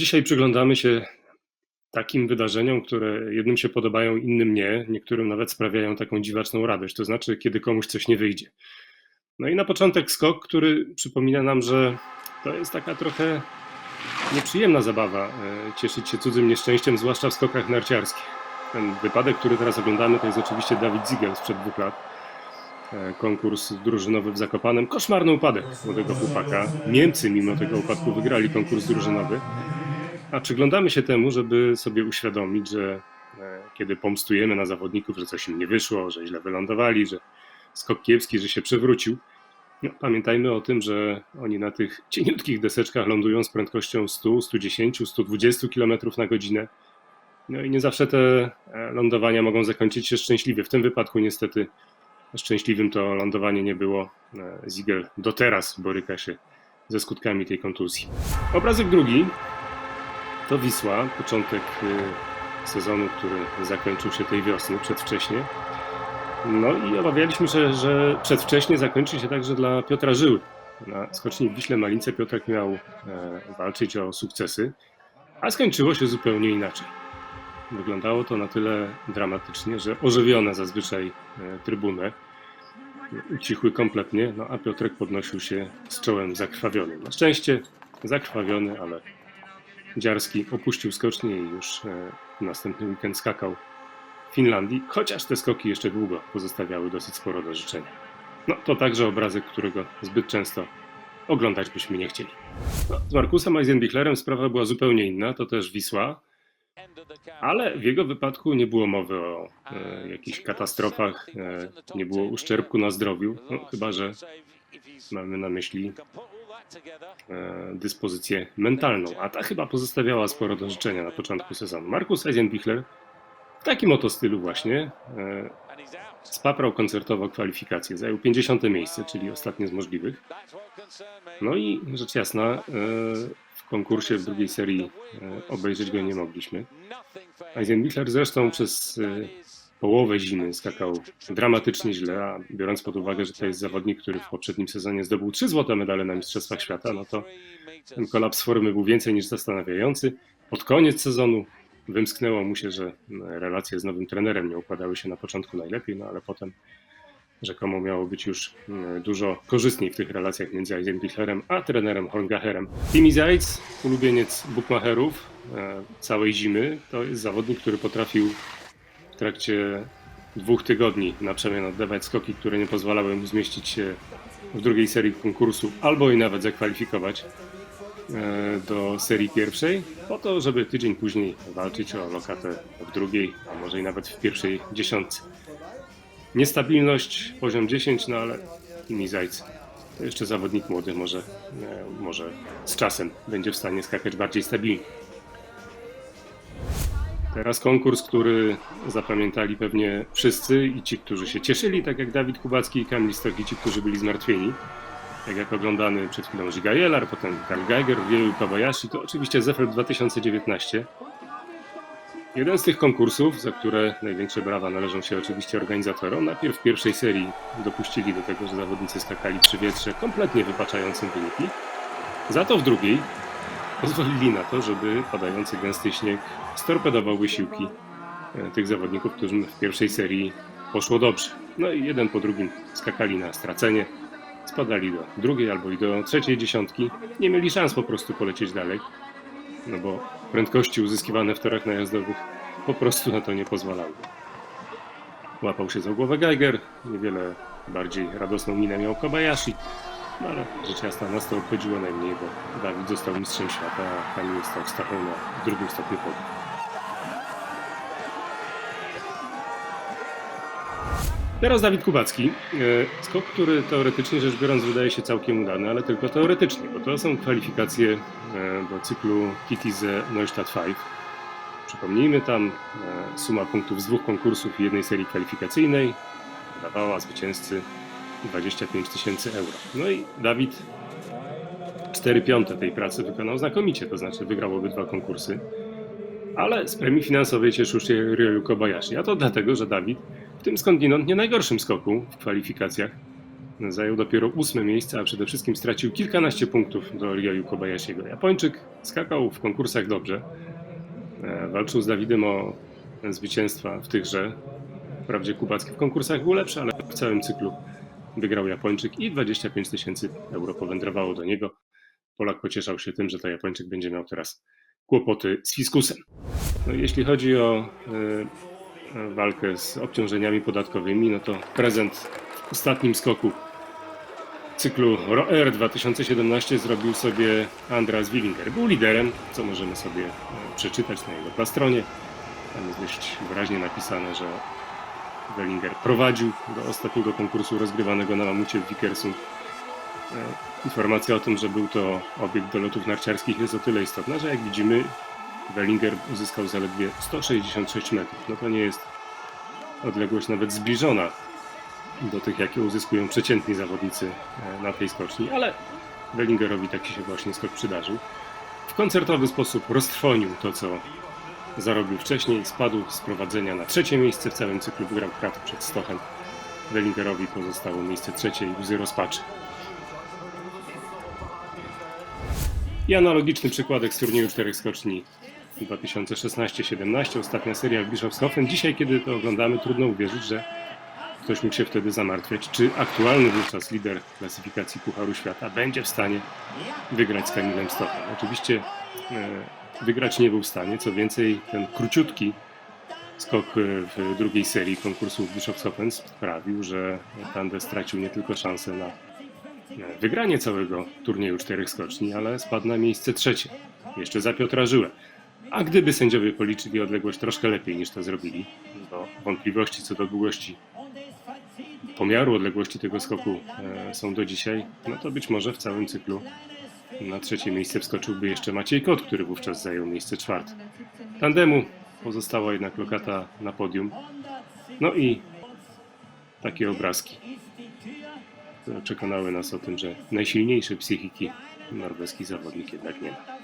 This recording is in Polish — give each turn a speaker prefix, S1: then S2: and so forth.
S1: dzisiaj przyglądamy się takim wydarzeniom, które jednym się podobają, innym nie. Niektórym nawet sprawiają taką dziwaczną radość, to znaczy, kiedy komuś coś nie wyjdzie. No i na początek skok, który przypomina nam, że to jest taka trochę nieprzyjemna zabawa e, cieszyć się cudzym nieszczęściem, zwłaszcza w skokach narciarskich. Ten wypadek, który teraz oglądamy, to jest oczywiście Dawid Ziegel sprzed dwóch lat. E, Konkurs drużynowy w Zakopanem. Koszmarny upadek młodego chłopaka. Niemcy mimo tego upadku wygrali konkurs drużynowy. A przyglądamy się temu, żeby sobie uświadomić, że e, kiedy pomstujemy na zawodników, że coś im nie wyszło, że źle wylądowali, że skok kiepski, że się przewrócił, no, pamiętajmy o tym, że oni na tych cieniutkich deseczkach lądują z prędkością 100, 110, 120 km na godzinę. No i nie zawsze te e, lądowania mogą zakończyć się szczęśliwie. W tym wypadku niestety szczęśliwym to lądowanie nie było. E, Ziegel do teraz boryka się ze skutkami tej kontuzji. Obrazek drugi to Wisła, początek y, sezonu, który zakończył się tej wiosny przedwcześnie. No i obawialiśmy się, że przedwcześnie zakończy się także dla Piotra Żyły. Na skoczni w Wiśle Malince Piotrek miał e, walczyć o sukcesy, a skończyło się zupełnie inaczej. Wyglądało to na tyle dramatycznie, że ożywione zazwyczaj e, trybuny ucichły kompletnie, no a Piotrek podnosił się z czołem zakrwawionym. Na szczęście zakrwawiony, ale Dziarski opuścił skocznię i już e, następny weekend skakał w Finlandii, chociaż te skoki jeszcze długo pozostawiały dosyć sporo do życzenia. No to także obrazek, którego zbyt często oglądać byśmy nie chcieli. No, z Markusem Eisenbichlerem sprawa była zupełnie inna, to też Wisła, ale w jego wypadku nie było mowy o e, jakichś katastrofach, e, nie było uszczerbku na zdrowiu, no, chyba że mamy na myśli dyspozycję mentalną, a ta chyba pozostawiała sporo do życzenia na początku sezonu. Markus Eisenbichler w takim oto stylu właśnie e, spaprał koncertowo kwalifikacje, zajął 50 miejsce, czyli ostatnie z możliwych. No i rzecz jasna, e, w konkursie w drugiej serii e, obejrzeć go nie mogliśmy. Eisenbichler zresztą przez e, połowę zimy skakał dramatycznie źle, a biorąc pod uwagę, że to jest zawodnik, który w poprzednim sezonie zdobył trzy złote medale na Mistrzostwach Świata, no to ten kolaps formy był więcej niż zastanawiający. Pod koniec sezonu wymsknęło mu się, że relacje z nowym trenerem nie układały się na początku najlepiej, no ale potem rzekomo miało być już mm, dużo korzystniej w tych relacjach między Eisenbichlerem a trenerem Horngacherem. Timi Zajc, ulubieniec bukmacherów e, całej zimy, to jest zawodnik, który potrafił trakcie dwóch tygodni na przemian oddawać skoki, które nie pozwalały mu zmieścić się w drugiej serii konkursu albo i nawet zakwalifikować e, do serii pierwszej, po to, żeby tydzień później walczyć o lokatę w drugiej, a może i nawet w pierwszej dziesiątce. Niestabilność, poziom 10, no ale Kimi Zajc to jeszcze zawodnik młody, może, e, może z czasem będzie w stanie skakać bardziej stabilnie. Teraz konkurs, który zapamiętali pewnie wszyscy i ci, którzy się cieszyli, tak jak Dawid Kubacki i Kamil Stok i ci, którzy byli zmartwieni. Tak jak oglądany przed chwilą Żyga Jelar, potem Karl Geiger, Wielu Kobayashi, to oczywiście Zefel 2019. Jeden z tych konkursów, za które największe brawa należą się oczywiście organizatorom, najpierw w pierwszej serii dopuścili do tego, że zawodnicy skakali przy wietrze kompletnie wypaczającym wyniki. Za to w drugiej pozwolili na to, żeby padający gęsty śnieg storpedował wysiłki e, tych zawodników, którym w pierwszej serii poszło dobrze. No i jeden po drugim skakali na stracenie, spadali do drugiej albo i do trzeciej dziesiątki. Nie mieli szans po prostu polecieć dalej, no bo prędkości uzyskiwane w torach najazdowych po prostu na to nie pozwalały. Łapał się za głowę Geiger, niewiele bardziej radosną minę miał Kobayashi, no ale rzecz jasna nas to obchodziło najmniej, bo Dawid został mistrzem świata, a Kamil stał stachą na drugim stopniu podium. Teraz Dawid Kubacki. E, Skok, który teoretycznie rzecz biorąc wydaje się całkiem udany, ale tylko teoretycznie, bo to są kwalifikacje e, do cyklu Kitize Neustadt 5. Przypomnijmy, tam e, suma punktów z dwóch konkursów i jednej serii kwalifikacyjnej dawała zwycięzcy 25 tysięcy euro. No i Dawid 4 piąte tej pracy wykonał znakomicie, to znaczy wygrał obydwa konkursy, ale z premii finansowej cieszył się Ryoyu Kobayashi, a to dlatego, że Dawid w tym skądinąd nie najgorszym skoku w kwalifikacjach zajął dopiero ósme miejsce, a przede wszystkim stracił kilkanaście punktów do Ryoyu Kobayashiego. Japończyk skakał w konkursach dobrze. E, Walczył z Dawidem o zwycięstwa w tychże. Wprawdzie Kubacki w konkursach był lepszy, ale w całym cyklu wygrał Japończyk i 25 tysięcy euro powędrowało do niego. Polak pocieszał się tym, że to Japończyk będzie miał teraz kłopoty z fiskusem. No, jeśli chodzi o e, walkę z obciążeniami podatkowymi, no to prezent w ostatnim skoku cyklu ROR 2017 zrobił sobie Andras Willinger. Był liderem, co możemy sobie e, przeczytać na jego plastronie. Tam jest dość wyraźnie napisane, że Wellinger prowadził do ostatniego konkursu rozgrywanego na mamucie w Wickersund. E, Informacja o tym, że był to obiekt do lotów narciarskich jest o tyle istotna, że jak widzimy Wellinger uzyskał zaledwie 166 metrów. No to nie jest odległość nawet zbliżona do tych, jakie uzyskują przeciętni zawodnicy e, na tej skoczni, ale Wellingerowi taki się właśnie skok przydarzył. W koncertowy sposób roztrwonił to, co zarobił wcześniej, spadł z prowadzenia na trzecie miejsce w całym cyklu, wygrał krat przed Stochem. Wellingerowi pozostało miejsce trzecie i łzy rozpaczy. I analogiczny przykładek z turnieju czterech skoczni 2016-17, ostatnia seria w Bischofshofen. Dzisiaj, kiedy to oglądamy, trudno uwierzyć, że ktoś mógł się wtedy zamartwiać, czy aktualny wówczas lider klasyfikacji Pucharu Świata będzie w stanie wygrać z Kamilem Stochem. Oczywiście e, wygrać nie był w stanie, co więcej, ten króciutki skok e, w drugiej serii konkursu w Bischofshofen sprawił, że Tande stracił nie tylko szansę na wygranie całego turnieju czterech skoczni, ale spadł na miejsce trzecie, jeszcze za Piotra Żyłę. A gdyby sędziowie policzyli odległość troszkę lepiej niż to zrobili, bo wątpliwości co do długości pomiaru odległości tego skoku e, są do dzisiaj, no to być może w całym cyklu na trzecie miejsce wskoczyłby jeszcze Maciej Kot, który wówczas zajął miejsce czwarte. Tandemu pozostała jednak lokata na podium. No i takie obrazki, które przekonały nas o tym, że najsilniejszy psychiki norweski zawodnik jednak nie ma.